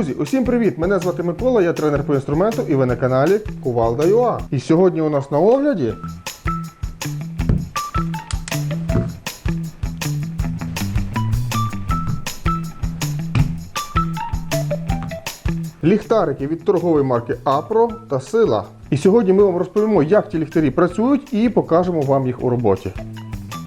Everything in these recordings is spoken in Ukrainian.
Друзі, усім привіт! Мене звати Микола, я тренер по інструменту і ви на каналі Кувалда.ua. І сьогодні у нас на огляді ліхтарики від торгової марки Apro та Сила. І сьогодні ми вам розповімо, як ті ліхтарі працюють, і покажемо вам їх у роботі.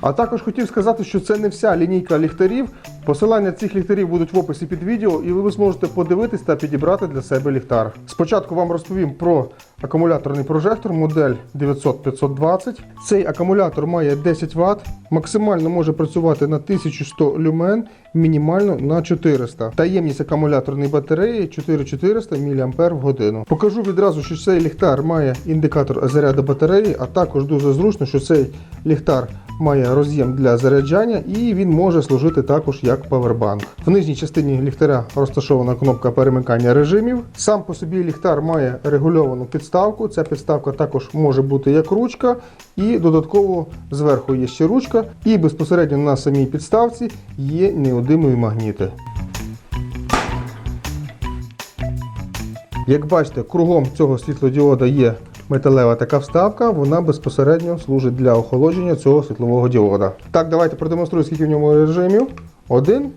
А також хотів сказати, що це не вся лінійка ліхтарів. Посилання цих ліхтарів будуть в описі під відео, і ви зможете подивитись та підібрати для себе ліхтар. Спочатку вам розповім про акумуляторний прожектор модель 900-520. Цей акумулятор має 10 Вт, максимально може працювати на 1100 люмен, мінімально на 400. Таємність акумуляторної батареї 4400 мАч. Покажу відразу, що цей ліхтар має індикатор заряду батареї, а також дуже зручно, що цей ліхтар має роз'єм для заряджання і він може служити також як павербанк. В нижній частині ліхтаря розташована кнопка перемикання режимів. Сам по собі ліхтар має регульовану підставку. Ця підставка також може бути як ручка, і додатково зверху є ще ручка, і безпосередньо на самій підставці є неодимові магніти. Як бачите, кругом цього світлодіода є металева така вставка, вона безпосередньо служить для охолодження цього світлового діода. Так, давайте продемонструю, скільки в ньому режимів. Один,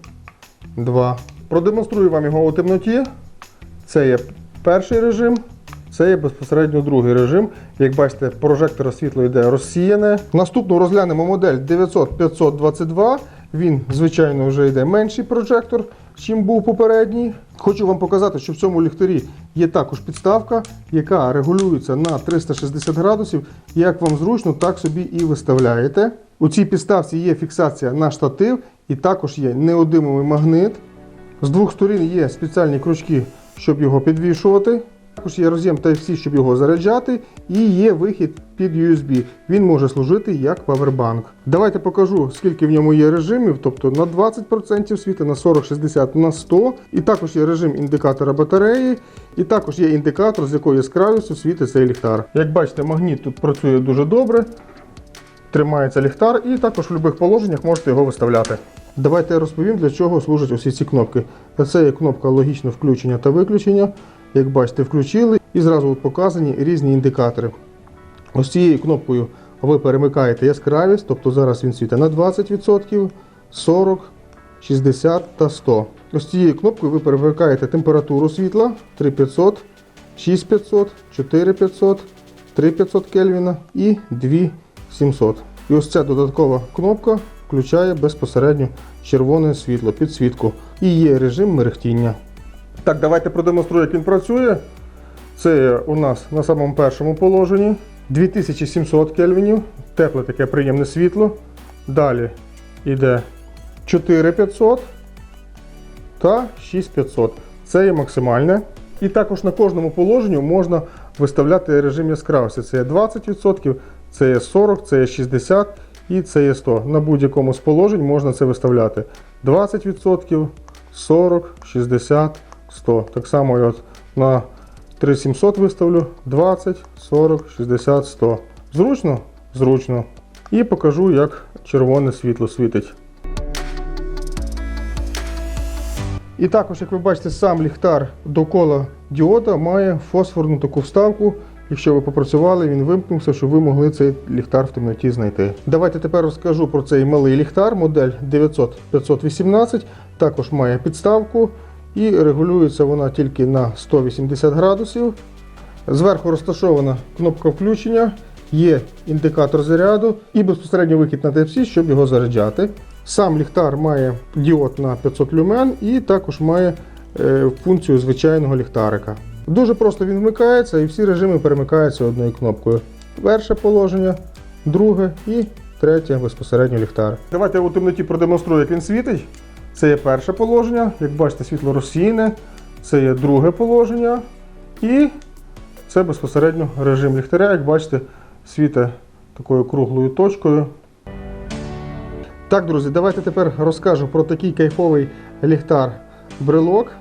два. Продемонструю вам його у темноті. Це є перший режим. Це є безпосередньо другий режим. Як бачите, прожектор світло йде розсіяне. Наступну розглянемо модель 900-522. Він, звичайно, вже йде менший прожектор, чим був попередній. Хочу вам показати, що в цьому ліхтарі є також підставка, яка регулюється на 360 градусів. Як вам зручно, так собі і виставляєте. У цій підставці є фіксація на штатив і також є неодимовий магнит. З двох сторін є спеціальні крючки, щоб його підвішувати. Також є роз'єм Type-C, щоб його заряджати, і є вихід під USB. Він може служити як павербанк. Давайте покажу, скільки в ньому є режимів, тобто на 20% світи, на 40, 60, на 100. І також є режим індикатора батареї, і також є індикатор, з якою яскравістю світить цей ліхтар. Як бачите, магніт тут працює дуже добре. Тримається ліхтар, і також в будь-яких положеннях можете його виставляти. Давайте я розповім, для чого служать усі ці кнопки. Це є кнопка логічного включення та виключення. Як бачите, включили і зразу показані різні індикатори. Ось цією кнопкою ви перемикаєте яскравість, тобто зараз він світить на 20%, 40, 60 та 100. Ось цією кнопкою ви перемикаєте температуру світла 3500, 6500, 4500, 3500 Кельвіна і 2700. І ось ця додаткова кнопка включає безпосередньо червоне світло, підсвітку. І є режим мерехтіння. Так, давайте продемонструю, як він працює. Це у нас на самому першому положенні 2700 кельвінів, тепле таке приємне світло. Далі йде 4500 та 6500. Це є максимальне. І також на кожному положенні можна виставляти режим яскравості. Це є 20%, це є 40, це є 60 і це є 100. На будь-якому з положень можна це виставляти. 20%, 40, 60, 100. Так само я на 3700 виставлю 20, 40, 60, 100. Зручно? Зручно. І покажу, як червоне світло світить. І також, як ви бачите, сам ліхтар довкола діода має фосфорну таку вставку. Якщо ви попрацювали, він вимкнувся, щоб ви могли цей ліхтар в темноті знайти. Давайте тепер розкажу про цей малий ліхтар, модель 900-518. Також має підставку і регулюється вона тільки на 180 градусів. Зверху розташована кнопка включення, є індикатор заряду і безпосередньо вихід на Type-C, щоб його заряджати. Сам ліхтар має діод на 500 люмен і також має е, функцію звичайного ліхтарика. Дуже просто він вмикається і всі режими перемикаються одною кнопкою. Перше положення, друге і третє безпосередньо ліхтар. Давайте у темноті продемонструю, як він світить. Це є перше положення, як бачите, світло розсіяне, це є друге положення. І це безпосередньо режим ліхтаря, як бачите, світить такою круглою точкою. Так, друзі, давайте тепер розкажу про такий кайфовий ліхтар брелок.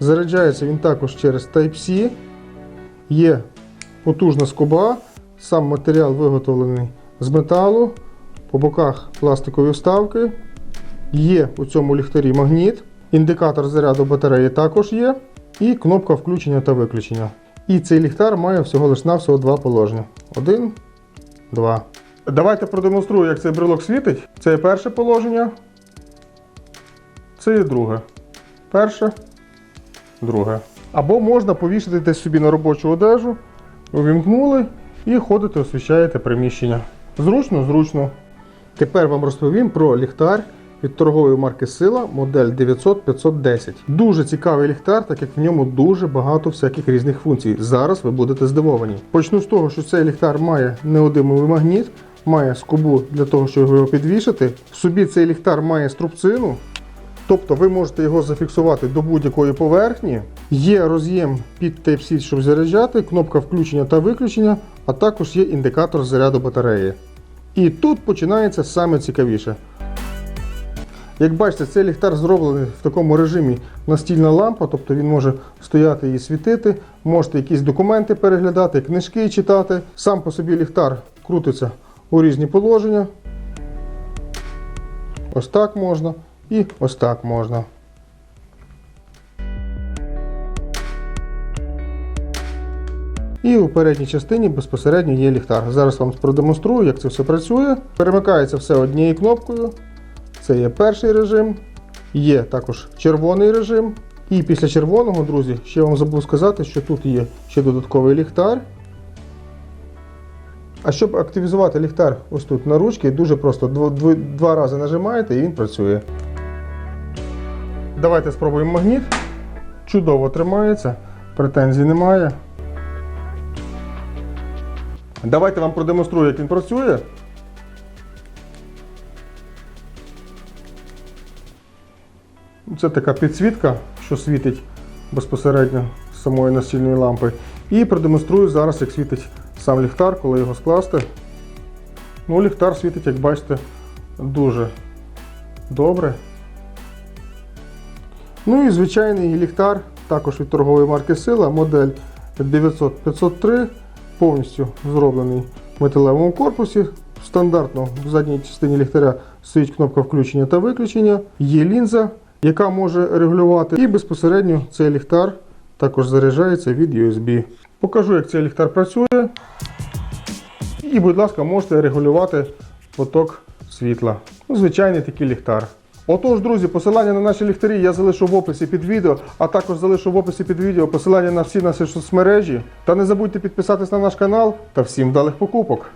Заряджається він також через Type-C. Є потужна скоба. Сам матеріал виготовлений з металу. По боках пластикові вставки. Є у цьому ліхтарі магніт. Індикатор заряду батареї також є. і кнопка включення та виключення. І цей ліхтар має всього лиш навсього два положення. Один, два. Давайте продемонструю, як цей брелок світить. Це перше положення. Це є друге. Перше, друге. Або можна повісити десь собі на робочу одежу, увімкнули і ходите, освіщаєте приміщення. Зручно, зручно. Тепер вам розповім про ліхтар від торгової марки Сила модель 900-510. Дуже цікавий ліхтар, так як в ньому дуже багато всяких різних функцій. Зараз ви будете здивовані. Почну з того, що цей ліхтар має неодимовий магніт, має скобу для того, щоб його підвішати. В собі цей ліхтар має струбцину. Тобто ви можете його зафіксувати до будь-якої поверхні. Є роз'єм під Type-C, щоб заряджати, кнопка включення та виключення, а також є індикатор заряду батареї. І тут починається саме цікавіше. Як бачите, цей ліхтар зроблений в такому режимі настільна лампа, тобто він може стояти і світити, можете якісь документи переглядати, книжки читати. Сам по собі ліхтар крутиться у різні положення. Ось так можна і ось так можна. І у передній частині безпосередньо є ліхтар. Зараз вам продемонструю, як це все працює. Перемикається все однією кнопкою. Це є перший режим, є також червоний режим. І після червоного, друзі, ще вам забув сказати, що тут є ще додатковий ліхтар. А щоб активізувати ліхтар ось тут на ручки, дуже просто два рази нажимаєте і він працює. Давайте спробуємо магніт. Чудово тримається, претензій немає. Давайте вам продемонструю, як він працює. Це така підсвітка, що світить безпосередньо з самої настільної лампи. І продемонструю зараз, як світить сам ліхтар, коли його скласти. Ну, ліхтар світить, як бачите, дуже добре. Ну і звичайний ліхтар, також від торгової марки Сила, модель 900-503, повністю зроблений в металевому корпусі. Стандартно в задній частині ліхтаря стоїть кнопка включення та виключення. Є лінза, яка може регулювати. І безпосередньо цей ліхтар також заряджається від USB. Покажу, як цей ліхтар працює. І, будь ласка, можете регулювати поток світла. Ну, звичайний такий ліхтар. Отож, друзі, посилання на наші ліхтарі я залишу в описі під відео, а також залишу в описі під відео посилання на всі наші соцмережі. Та не забудьте підписатись на наш канал та всім вдалих покупок.